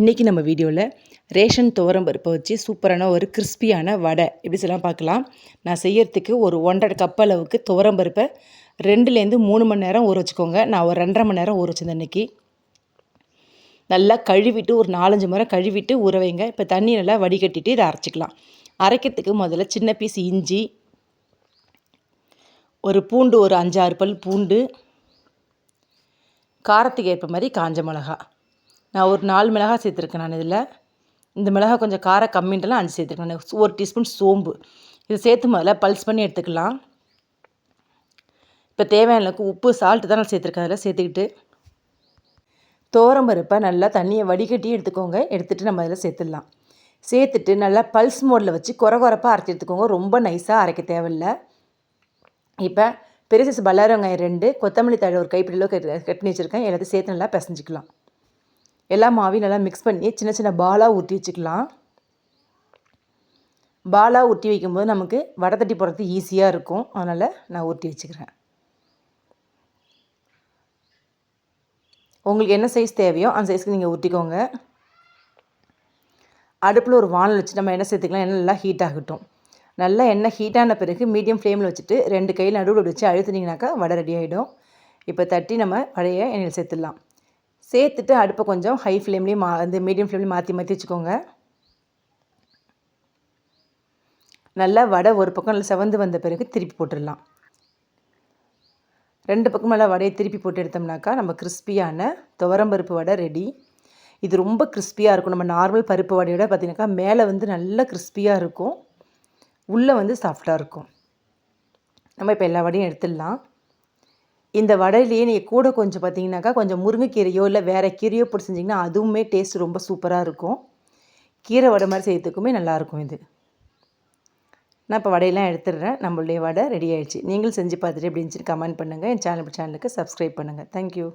இன்றைக்கி நம்ம வீடியோவில் ரேஷன் துவரம் பருப்பை வச்சு சூப்பரான ஒரு கிறிஸ்பியான வடை. எப்படி சொல்லலாம் பார்க்கலாம். நான் செய்யறதுக்கு ஒரு ஒன்றரை கப் அளவுக்கு துவரம் பருப்பை ரெண்டுலேருந்து மூணு மணி நேரம் ஊற வச்சுக்கோங்க. நான் ஒரு ரெண்டரை மணி நேரம் ஊற வச்சிருந்தேன் இன்றைக்கி நல்லா கழுவிட்டு ஒரு நாலஞ்சு முறை கழுவிட்டு ஊற வைங்க. இப்போ தண்ணி நல்லா வடிகட்டிட்டு இதை அரைச்சிக்கலாம். அரைக்கிறதுக்கு முதல்ல சின்ன பீஸ் இஞ்சி ஒரு பூண்டு ஒரு அஞ்சாறு பல் பூண்டு காரத்துக்கு ஏற்ப மாதிரி காஞ்ச மிளகா நான் ஒரு நாலு மிளகா சேர்த்துருக்கேன் நான் இதில். இந்த மிளகா கொஞ்சம் காரம் கம்மின்றலாம் அஞ்சு சேர்த்துருக்கேன். நான் ஒரு டீஸ்பூன் சோம்பு. இதை சேர்த்து முதல்ல பல்ஸ் பண்ணி எடுத்துக்கலாம். இப்போ தேவையான அளவுக்கு உப்பு சால்ட்டு தான் நான் சேர்த்துருக்கேன். அதில் சேர்த்துக்கிட்டு பருப்பை நல்லா தண்ணியை வடிகட்டி எடுத்துக்கோங்க. எடுத்துகிட்டு நம்ம அதில் சேர்த்துடலாம். சேர்த்துட்டு நல்லா பல்ஸ் மோடில் வச்சு குறை குறைப்பாக அரைச்சி எடுத்துக்கோங்க. ரொம்ப நைஸாக அரைக்க தேவையில்லை. இப்போ பெருசு பல்லாரங்காய் ரெண்டு கொத்தமல்லி தழை ஒரு கைப்பிடியில் கட் கட் வச்சுருக்கேன். எல்லாத்தையும் சேர்த்து நல்லா பிசைஞ்சிக்கலாம். எல்லா மாவையும் நல்லா மிக்ஸ் பண்ணி சின்ன சின்ன பாலாக ஊற்றி வச்சுக்கலாம். பாலாக ஊற்றி வைக்கும்போது நமக்கு வடை தட்டி போடுறது ஈஸியாக இருக்கும். அதனால் நான் ஊற்றி வச்சுக்கிறேன். உங்களுக்கு என்ன சைஸ் தேவையோ அந்த சைஸ்க்கு நீங்கள் ஊற்றிக்கோங்க அடுப்பில் ஒரு வானல் வச்சு நம்ம எண்ணெய் சேர்த்துக்கலாம். எண்ணெய் நல்லா ஹீட் ஆகட்டும். நல்லா எண்ணெய் ஹீட்டான பிறகு மீடியம் ஃப்ளேமில் வச்சுட்டு ரெண்டு கையில் நடுவில் வச்சு அழுத்துனீங்கனாக்கா வடை ரெடி ஆகிடும் இப்போ தட்டி நம்ம வடையை எண்ணெயில் சேர்த்துடலாம். சேர்த்துட்டு அடுப்பை கொஞ்சம் ஹை ஃப்ளேம்லேயும் மா வந்து மீடியம் ஃப்ளேம்லேயும் மாற்றி மாற்றி வச்சுக்கோங்க. நல்லா வடை ஒரு பக்கம் நல்லா செவந்து வந்த பிறகு திருப்பி போட்டுடலாம். ரெண்டு பக்கம் நல்லா வடையை திருப்பி போட்டு எடுத்தோம்னாக்கா நம்ம கிறிஸ்பியான துவரம்பருப்பு வடை ரெடி இது ரொம்ப கிறிஸ்பியாக இருக்கும். நம்ம நார்மல் பருப்பு வடையோட பார்த்திங்கனாக்கா மேலே வந்து நல்லா கிறிஸ்பியாக இருக்கும். உள்ளே வந்து சாஃப்டாக இருக்கும். நம்ம இப்போ எல்லா வடையும் எடுத்துடலாம். இந்த வடையிலேயே நீங்கள் கூட கொஞ்சம் பார்த்தீங்கன்னாக்கா கொஞ்சம் முருங்கைக்கீரையோ இல்லை வேறு கீரையோ போட்டு செஞ்சிங்கன்னா அதுவுமே டேஸ்ட் ரொம்ப சூப்பராக இருக்கும். கீரை வடை மாதிரி செய்யறதுக்குமே நல்லாயிருக்கும் இது. நான் இப்போ வடையெல்லாம் எடுத்துடுறேன். நம்மளுடைய வடை ரெடி ஆகிடுச்சு நீங்களும் செஞ்சு பார்த்துட்டு எப்படி இருந்துச்சு கமெண்ட் பண்ணுங்கள் என் சேனல் சேனலுக்கு சப்ஸ்கிரைப் பண்ணுங்கள் தேங்க்யூ